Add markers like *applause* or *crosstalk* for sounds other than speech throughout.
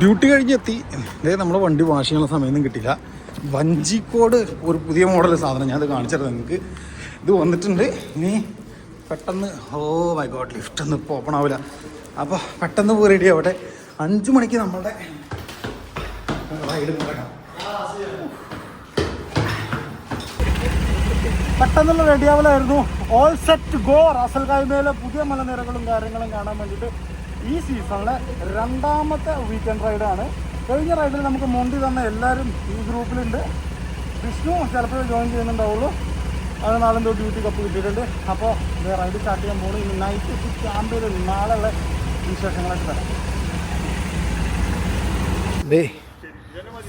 Duty കഴിഞ്ഞെത്തി. ഇതേ നമ്മൾ വണ്ടി വാഷ് ചെയ്യാനുള്ള സമയമൊന്നും കിട്ടില്ല വഞ്ചിക്കോട് ഒരു പുതിയ മോഡൽ സാധനം ഞാനത് കാണിച്ചത് നിങ്ങൾക്ക് ഇത് വന്നിട്ടുണ്ട്. ഇനി പെട്ടെന്ന് ഓ മൈ ഗോഡ് ലിഫ്റ്റ് ഒന്നും ഇപ്പോൾ ഓപ്പൺ ആവില്ല അപ്പോൾ പെട്ടെന്ന് പോയി റെഡി ആവട്ടെ. അഞ്ച് മണിക്ക് നമ്മളുടെ റൈഡ് തുടങ്ങാം പെട്ടെന്നുള്ള റെഡിയാവലായിരുന്നു ഓൾ സെറ്റ് ഗോ റാസൽ കായ്മയിലെ പുതിയ മലനിരകളും കാര്യങ്ങളും കാണാൻ വേണ്ടിയിട്ട് ഈ സീസണിലെ രണ്ടാമത്തെ വീക്കെൻഡ് റൈഡാണ് കഴിഞ്ഞ റൈഡിൽ നമുക്ക് മുണ്ടി തന്ന എല്ലാവരും ഈ ഗ്രൂപ്പിലുണ്ട്. വിഷ്ണു ചിലപ്പോൾ ജോയിൻ ചെയ്യുന്നുണ്ടാവുള്ളൂ. അത് നാളെ എന്തോ ഡ്യൂട്ടി കപ്പ് കിട്ടിയിട്ടുണ്ട്. അപ്പോൾ റൈഡ് സ്റ്റാർട്ട് ചെയ്യാൻ പോകുന്നു ഇനി നൈറ്റ് സിക്സ് ക്യാമ്പിൽ നാളെയുള്ള വിശേഷങ്ങളൊക്കെ തരാം.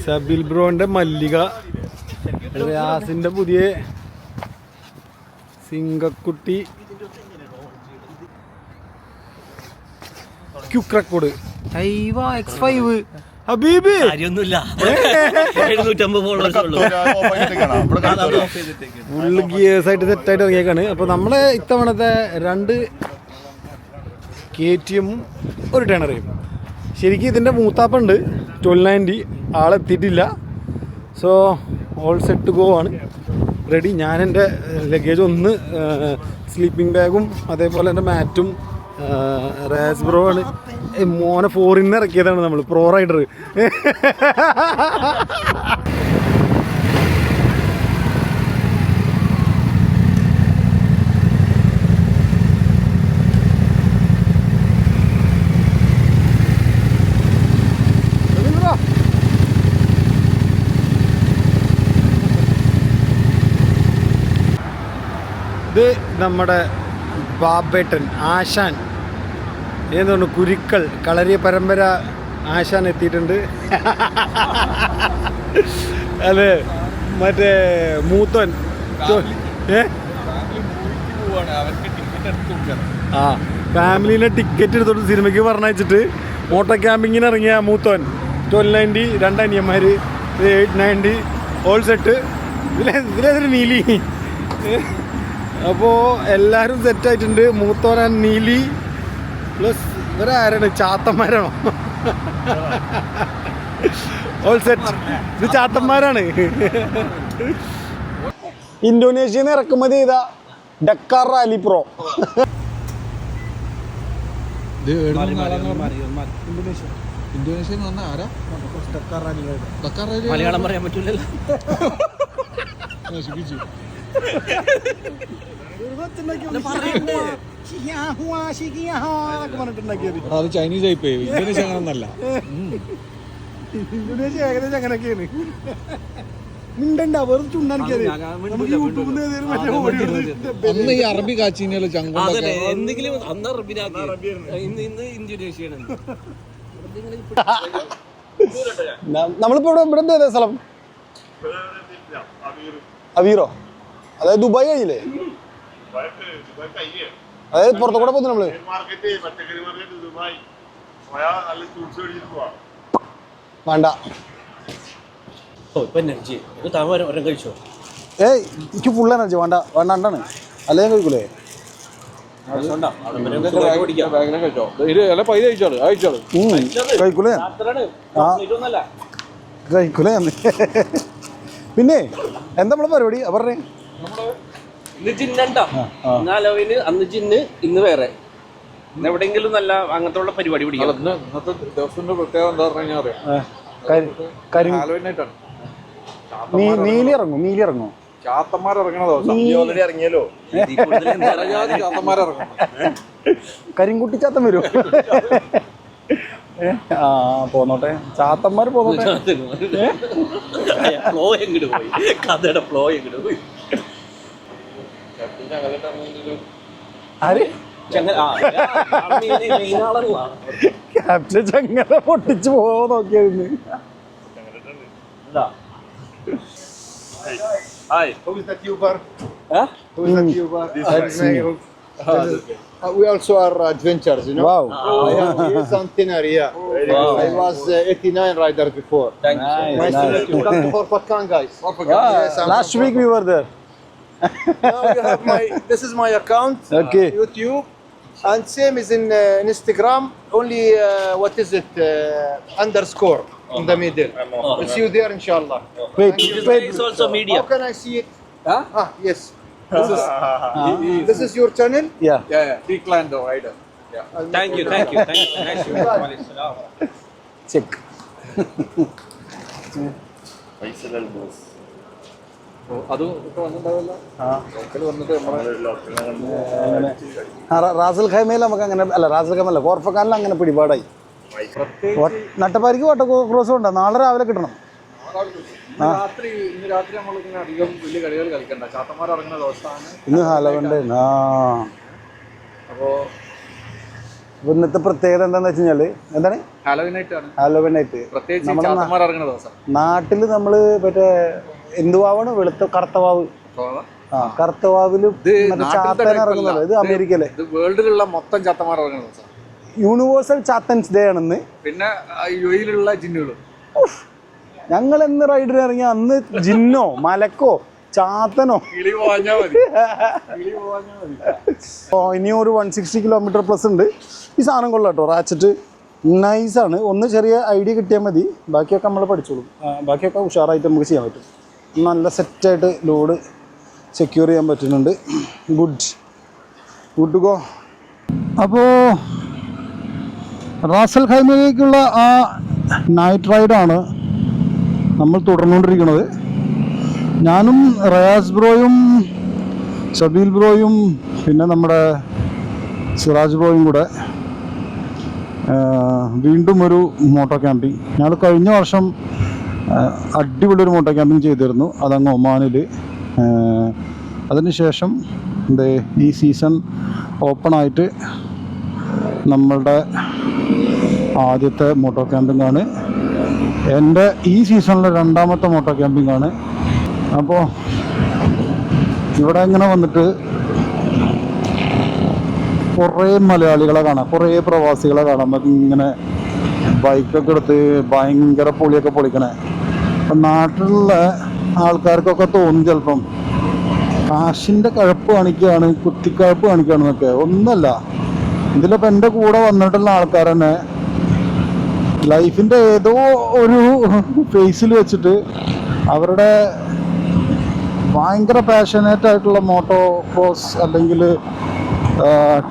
സബിൽ ബ്രോന്റെ മല്ലിക. രാസിന്റെ പുതിയ സിംഗക്കുട്ടി. ക്യുക്രക്കോട് റെക്കോർഡ് എക്സ് ഫൈവ് ഹബീബി! കാര്യൊന്നുമില്ല എഴുന്നൂറ്റമ്പത് ഫോളോവേഴ്സ് ഉള്ളൂ. ഫുള്ള് ഗിയേഴ്സ് ആയിട്ട് സെറ്റായിട്ട് ഇറങ്ങിയേക്കാണ് അപ്പോൾ നമ്മളെ ഇത്തവണത്തെ രണ്ട് കെ ടി എമ്മും ഒരു ടേണറയും ശരിക്കും ഇതിന്റെ മൂത്താപ്പുണ്ട്. ട്വൽവ് നയന്റി ആളെത്തിയിട്ടില്ല സോ ഓൾ സെറ്റ് ഗോ ആണ്. റെഡി ഞാൻ എന്റെ ലഗേജ് ഒന്ന് സ്ലീപ്പിംഗ് ബാഗും അതേപോലെ എന്റെ മാറ്റും റേസ് ബ്രോ ആണ്. മോനെ ഫോറിൻ ഇറക്കിയതാണ് നമ്മൾ പ്രോ റൈഡർ നമ്മുടെ ബാബേട്ടൻ ആശാൻ. ഏതാണ് കുരുക്കൾ കളരി പരമ്പര ആശാൻ എത്തിയിട്ടുണ്ട്. അതെ മറ്റേ മൂത്തൻ. ഏ? ആ ഫാമിലിനെ ടിക്കറ്റ് എടുത്തോട്ട് സിനിമയ്ക്ക് പറഞ്ഞയച്ചിട്ട് മോട്ടോ ക്യാമ്പിങ്ങിന് ഇറങ്ങിയ മൂത്തോൻ ട്വൽവ് നയന്റി രണ്ട് അനിയന്മാർ എയ്റ്റ് നയന്റി ഓൾ സെറ്റ് ഇതിലെ ഇതിലേതൊരു നീലി. അപ്പോൾ എല്ലാവരും സെറ്റായിട്ടുണ്ട് മൂത്തോൻ ആൻഡ് നീലി. പ്ലസ് ഇവരാരാണ്? ചാത്തന്മാരാണോ? ഓൾ സെറ്റ് ഇത് ചാത്തന്മാരാണ്. ഇന്തോനേഷ്യയിൽ നിന്ന് ഇറക്കുമതി ചെയ്ത Dakar rally pro. Indonesia. Malayalam പറയാൻ പറ്റൂലല്ലോ. നശിപ്പിച്ചു. അത് ചൈനീസ് ആയി പോയി ഇന്തോനേഷ്യ അങ്ങനെ ഒന്നല്ല ഇന്തോനേഷ്യ ഏകദേശം അങ്ങനെയൊക്കെയാണ്. മിണ്ടണ്ട വെറുതെ നമുക്ക് യൂട്യൂബിൽ അന്ന് ഈ അറബി കാച്ചിനല്ലോ ചങ്കൊണ്ടൊക്കെ എന്തെങ്കിലും അന്ന് റബ്ബിനാക്കി ഇന്ന് ഇന്ന് ഇന്തോനേഷ്യയാണ് ന- നമ്മളിപ്പോ ഇവിടെ ഇവിടെ എന്താ സ്ഥലം? അവീറോ അതായത് ദുബായ് കഴിഞ്ഞില്ലേ അതായത് പുറത്തു കൂടെ പോകുന്നു നമ്മൾ. വേണ്ട. ഏയ് എനിക്ക് ഫുൾ എനർജി വേണ്ട വേണ്ടാണ്ടാണ് അല്ലേ ഞാൻ കഴിക്കൂലേ? പിന്നെ എന്താ നമ്മളെ പരിപാടി? പറഞ്ഞേ ഇന്ന് ജിന്നണ്ട ഇന്ന് അലവിന് അന്ന് ജിന്ന് ഇന്ന് വേറെ. ഇന്ന് എവിടെയെങ്കിലും നല്ല അങ്ങനത്തെ ഉള്ള പരിപാടി പിടിക്കണം ഇന്ന് ഇന്നത്തെ ദിവസത്തിന്റെ പ്രത്യേകത എന്താ പറഞ്ഞു കഴിഞ്ഞാൽ അറിയാം? ആയിട്ടാണ് നീലി ഇറങ്ങും നീലി ഇറങ്ങും. ചാത്തന്മാർ ഇറങ്ങണ ദിവസം. ഓൾറെഡി ഇറങ്ങിയല്ലോ? ചാത്തന്മാർ ഇറങ്ങണം കരിങ്കുട്ടി ചാത്തൻ വരും. ആ പോന്നോട്ടെ. ചാത്തന്മാര് പോന്നോട്ടെ. ഫ്ലോ എങ്ങോട്ട് പോയി? കഥയുടെ ഫ്ലോ എങ്ങോട്ട് പോയി? ആര് ചങ്ങ ആ മെയിൻ ആളല്ല ക്യാപ്റ്റൻ ചങ്ങല പൊട്ടിച്ചു പോവോ നോക്കിയായിരുന്നു എന്താ hi Who is the tuber? Huh? Who is the tuber? That's me. Uh, we also are adventures, you know. Wow. I am here is on Teneria. I was uh, 89 rider before. Thank you Nice to meet you. Come to Horpakan, guys. Yes, I'm Last from week we were there. have my, this is my account, uh, Okay. YouTube. And same is in uh, Instagram, only uh, what is it, uh, underscore in the middle. We'll see you there inshallah. Wait, This guy wait. also How can I see it? Huh? Ah, yes. *laughs* This is, is This is your channel? Yeah. yeah, yeah. The rider. Yeah. Thank you, thank you, thank you. Nice to meet you. Check. Ras al ഖൈമയിൽ നമുക്ക് അങ്ങനെ അല്ല Ras al ഖൈമല്ല കോർഫക്കാനിൽ അങ്ങനെ പിടിപാടായി. നട്ടപ്പാരിക്ക് വട്ടക്കോ ക്രോസും ഉണ്ട്. നാളെ രാവിലെ കിട്ടണം. ഇന്ന് ഹലവണ്ട് ആ. അപ്പോൾ അപ്പൊ ഇന്നത്തെ പ്രത്യേകത എന്താന്ന് വെച്ച് കഴിഞ്ഞാൽ എന്താണ്? ഹാലോവിനായിട്ട് ആണ് ഹാലോവൻ നൈറ്റ്. പ്രത്യേകിച്ച് നമ്മുടെ നാട്ടിൽ നമ്മൾ ഇറങ്ങുന്ന എന്തുവാവാണ്? വെളുത്ത കറുത്തവാവ്. വാവ് ആ കറുത്തവാവിൽ ഇത് ചാത്തൻ ഇത് അമേരിക്കയിലെ. വേൾഡിലുള്ള മൊത്തം ചാത്തന്മാർ ഇറങ്ങുന്നത് യൂണിവേഴ്സൽ ചാത്തൻസ് ഡേ ആണെന്ന്. പിന്നെ ജിന്നുകളും. ഞങ്ങൾ എന്ന് റൈഡിന് ഇറങ്ങി അന്ന് ജിന്നോ മലക്കോ ചാത്തനോ. ഓ ഇനിയും ഒരു വൺ സിക്സ്റ്റി കിലോമീറ്റർ പ്ലസ് ഉണ്ട്. ഈ സാധനം കൊള്ളാം കേട്ടോ റാച്ചറ്റ് നൈസാണ് ഒന്ന് ചെറിയ ഐഡിയ കിട്ടിയാൽ മതി. ബാക്കിയൊക്കെ നമ്മൾ പഠിച്ചോളും. ബാക്കിയൊക്കെ ഉഷാറായിട്ട് നമുക്ക് ചെയ്യാൻ പറ്റും. നല്ല സെറ്റായിട്ട് ലോഡ് സെക്യൂർ ചെയ്യാൻ പറ്റുന്നുണ്ട്. ഗുഡ് ഗുഡ് ഗോ അപ്പോൾ റാസൽ ഖൈമയിലേക്കുള്ള ആ നൈറ്റ് റൈഡാണ് നമ്മൾ തുടർന്നുകൊണ്ടിരിക്കുന്നത്. ഞാനും റയാസ് ബ്രോയും ഷബീൽ ബ്രോയും പിന്നെ നമ്മുടെ സിറാജ് ബ്രോയും കൂടെ വീണ്ടും ഒരു മോട്ടോ ക്യാമ്പിങ് ഞങ്ങൾ കഴിഞ്ഞ വർഷം അടിപൊളി ഒരു മോട്ടോ ക്യാമ്പിങ് ചെയ്തിരുന്നു. അതങ്ങ് ഒമാനിൽ അതിനുശേഷം എന്തേ ഈ സീസൺ ഓപ്പണായിട്ട് നമ്മളുടെ ആദ്യത്തെ മോട്ടോ ക്യാമ്പിംഗ് ആണ്. എന്റെ ഈ സീസണിലെ രണ്ടാമത്തെ മോട്ടോ ക്യാമ്പിംഗ് ആണ്. അപ്പോൾ ഇവിടെ ഇങ്ങനെ വന്നിട്ട് കുറേ മലയാളികളെ കാണാം കുറേ പ്രവാസികളെ കാണാം. ഇങ്ങനെ ബൈക്കൊക്കെ എടുത്ത് ഭയങ്കര പൊളിയൊക്കെ പൊളിക്കണേ. അപ്പം നാട്ടിലുള്ള ആൾക്കാർക്കൊക്കെ തോന്നും ചിലപ്പം കാശിന്റെ കഴപ്പ് കാണിക്കുകയാണ് കുത്തിക്കഴപ്പ് കാണിക്കുകയാണെന്നൊക്കെ ഒന്നല്ല. ഇതിലിപ്പോൾ എന്റെ കൂടെ വന്നിട്ടുള്ള ആൾക്കാർ തന്നെ ലൈഫിന്റെ ഏതോ ഒരു ഫേസിൽ വെച്ചിട്ട് അവരുടെ ഭയങ്കര പാഷനേറ്റ് ആയിട്ടുള്ള മോട്ടോ ക്രോസ് അല്ലെങ്കിൽ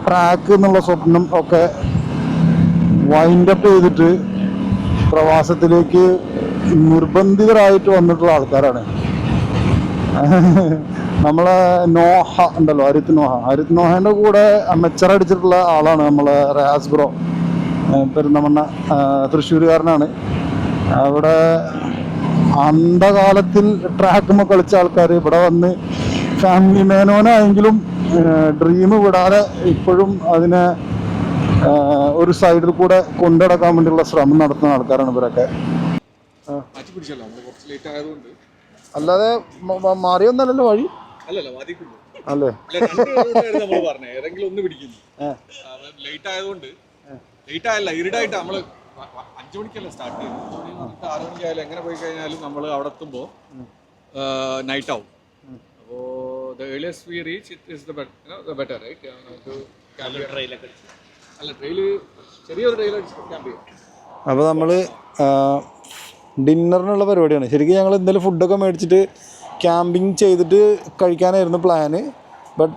ട്രാക്ക് എന്നുള്ള സ്വപ്നം ഒക്കെ വൈൻഡ് അപ്പ് ചെയ്തിട്ട് പ്രവാസത്തിലേക്ക് നിർബന്ധിതരായിട്ട് വന്നിട്ടുള്ള ആൾക്കാരാണ്. *laughs* നമ്മളെ നോഹ ഉണ്ടല്ലോ അരിത് നോഹ. അരിത് നോഹേന്റെ കൂടെ മെച്ചർ അടിച്ചിട്ടുള്ള ആളാണ് നമ്മളെ റയാസ് ബ്രോ. പെരുന്തമണ്ണ തൃശ്ശൂരുകാരനാണ്. അവിടെ അന്ധകാലത്തിൽ ട്രാക്കുമ്പോൾ കളിച്ച ആൾക്കാർ ഇവിടെ വന്ന് ഫാമിലി മേനോനായെങ്കിലും ഡ്രീം വിടാതെ ഇപ്പോഴും അതിനെ ഒരു സൈഡിൽ കൂടെ കൊണ്ടുനടക്കാൻ വേണ്ടിയുള്ള ശ്രമം നടത്തുന്ന ആൾക്കാരാണ് ഇവരൊക്കെ. അല്ലാതെ മാറിയൊന്നല്ലല്ലോ വഴി? അല്ലേ? ഏതെങ്കിലും ഒന്ന് പിടിക്കുന്നു. ലേറ്റ് ആയതുകൊണ്ട് ലേറ്റ് ആയല്ല ഇരുടായിട്ട് നമ്മൾ വ- വ- അഞ്ച് മണിക്കല്ല സ്റ്റാർട്ട് ചെയ്യുന്നത്. ആറ് മണിക്കായാലും എങ്ങനെ പോയി കഴിഞ്ഞാലും നമ്മൾ അവിടെ എത്തുമ്പോൾ നൈറ്റ് ആവും. അപ്പോൾ the earliest we reach it is the better right അല്ല അപ്പോൾ നമ്മൾ ഡിന്നറിനുള്ള പരിപാടിയാണ്. ശരിക്കും ഞങ്ങൾ ഇന്നലെ ഫുഡൊക്കെ മേടിച്ചിട്ട് ക്യാമ്പിങ് ചെയ്തിട്ട് കഴിക്കാനായിരുന്നു പ്ലാന് ബട്ട്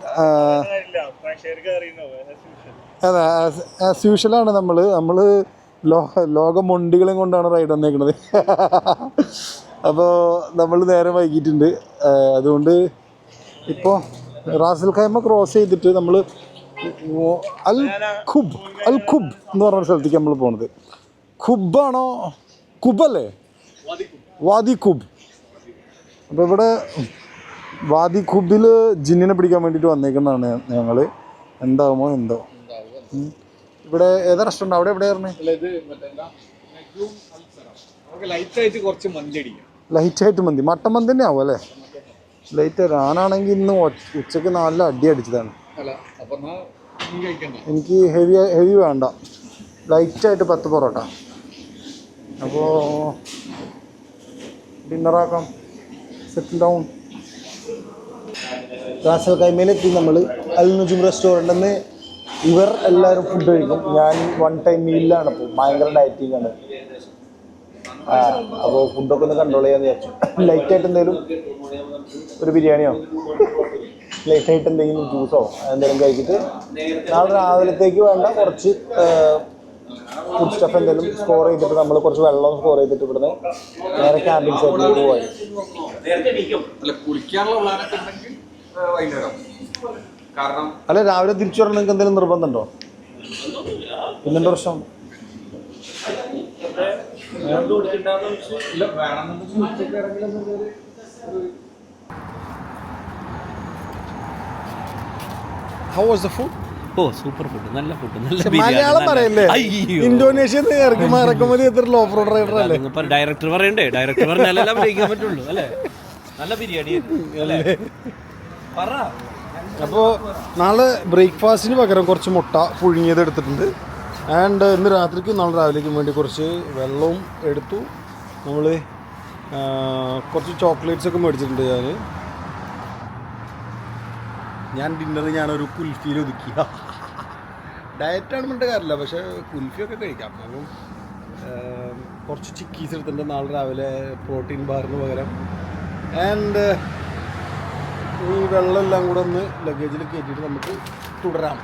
അതെ ആസ് യൂഷ്വലാണ് നമ്മൾ നമ്മൾ ലോക മൊണ്ടികളും കൊണ്ടാണ് റൈഡ് വന്നേക്കുന്നത് അപ്പോൾ നമ്മൾ നേരെ വൈകിട്ടുണ്ട് അതുകൊണ്ട് ഇപ്പോൾ റാസൽ ഖൈമ ക്രോസ് ചെയ്തിട്ട് നമ്മൾ അൽ ഖുബ് അൽ ഖുബ് എന്ന് പറഞ്ഞ സ്ഥലത്തേക്ക് നമ്മൾ പോണത്. ഖുബാണോ കുബല്ലേ വാദി കുബ് അപ്പോൾ ഇവിടെ വാദി ഖുബിൽ ജിന്നിനെ പിടിക്കാൻ വേണ്ടിയിട്ട് വന്നേക്കുന്നതാണ് ഞങ്ങൾ എന്താകുമോ എന്തോ. ഇവിടെ ഏതാ റെസ്റ്റോറന്റ് അവിടെ എവിടെയായിരുന്നു ലൈറ്റായിട്ട് മന്തി മട്ടൻ മന്തി തന്നെ ആവും അല്ലേ ലൈറ്റ് ഞാനാണെങ്കിൽ ഇന്ന് ഉച്ചയ്ക്ക് നല്ല അടി അടിച്ചതാണ്. എനിക്ക് ഹെവി ഹെവി വേണ്ട. ലൈറ്റായിട്ട് പത്ത് പൊറോട്ട. അപ്പോൾ ഡിന്നറാക്കാം സെറ്റിൽ ഡൗൺ റാസൽ കൈമയിലെത്തി നമ്മൾ അൽ നുജും നിന്ന് ഇവർ എല്ലാവരും ഫുഡ് കഴിക്കും. ഞാൻ വൺ ടൈം മീലിലാണ് അപ്പോൾ ഭയങ്കര ഡയറ്റിംഗ് ആണ്. ആ അപ്പോൾ ഫുഡൊക്കെ ഒന്ന് കൺട്രോൾ ചെയ്യാമെന്ന് വിചാരിച്ചു. ലൈറ്റായിട്ട് എന്തെങ്കിലും ഒരു ബിരിയാണിയോ? ലൈറ്റ് ആയിട്ട് എന്തെങ്കിലും ജ്യൂസോ എന്തെങ്കിലും കഴിച്ചിട്ട് നാളെ രാവിലത്തേക്ക് വേണ്ട കുറച്ച് ഫുഡ് സ്റ്റഫ് എന്തെങ്കിലും സ്കോർ ചെയ്തിട്ട് നമ്മൾ കുറച്ച് വെള്ളം സ്കോർ ചെയ്തിട്ട് ഇവിടുന്ന് നേരെ ക്യാമ്പിംഗ് സൈറ്റിലേക്ക് പോയി അല്ല രാവിലെ തിരിച്ചു വരണം നിങ്ങൾക്ക് എന്തെങ്കിലും നിർബന്ധമുണ്ടോ പിന്നെന്താ പ്രശ്നം? ഇല്ല വേണമെന്നുണ്ടെങ്കിൽ ഉച്ചയ്ക്ക് how was the food oh super food നല്ല ഫുഡ് നല്ല മലയാളം പറയല്ലേ? ഇന്തോനേഷ്യ ഇറക്കുമതി എത്ര ഓഫ് റോഡ് റൈഡർ അല്ലേ? ഡയറക്ടർ പറയണ്ടേ? ഡയറക്ടർ പറഞ്ഞാലല്ലേ അഭിനയിക്കാൻ പറ്റുള്ളൂ അല്ലേ? നല്ല ബിരിയാണി. അപ്പോൾ നാളെ ബ്രേക്ക്ഫാസ്റ്റിന് പകരം കുറച്ച് മുട്ട പുഴുങ്ങിയത് എടുത്തിട്ടുണ്ട്. ആൻഡ് ഇന്ന് രാത്രിക്കും നാളെ രാവിലേക്കും വേണ്ടി കുറച്ച് വെള്ളവും എടുത്തു. നമ്മൾ കുറച്ച് ചോക്ലേറ്റ്സ് ഒക്കെ മേടിച്ചിട്ടുണ്ട് ഞാൻ ഞാൻ ഡിന്നർ ഞാനൊരു കുൽഫിയിൽ ഒതുക്കിയ ഡയറ്റാണ് പറഞ്ഞിട്ട് കാര്യമില്ല പക്ഷേ കുൽഫിയൊക്കെ കഴിക്കാം. അപ്പം കുറച്ച് ചിക്കീസ് എടുത്തിട്ടുണ്ട്. നാളെ രാവിലെ പ്രോട്ടീൻ ബാറിന് പകരം. ആൻഡ് ഈ വെള്ളമെല്ലാം കൂടെ ഒന്ന് ലഗേജിൽ കയറ്റിയിട്ട് നമുക്ക് തുടരാം.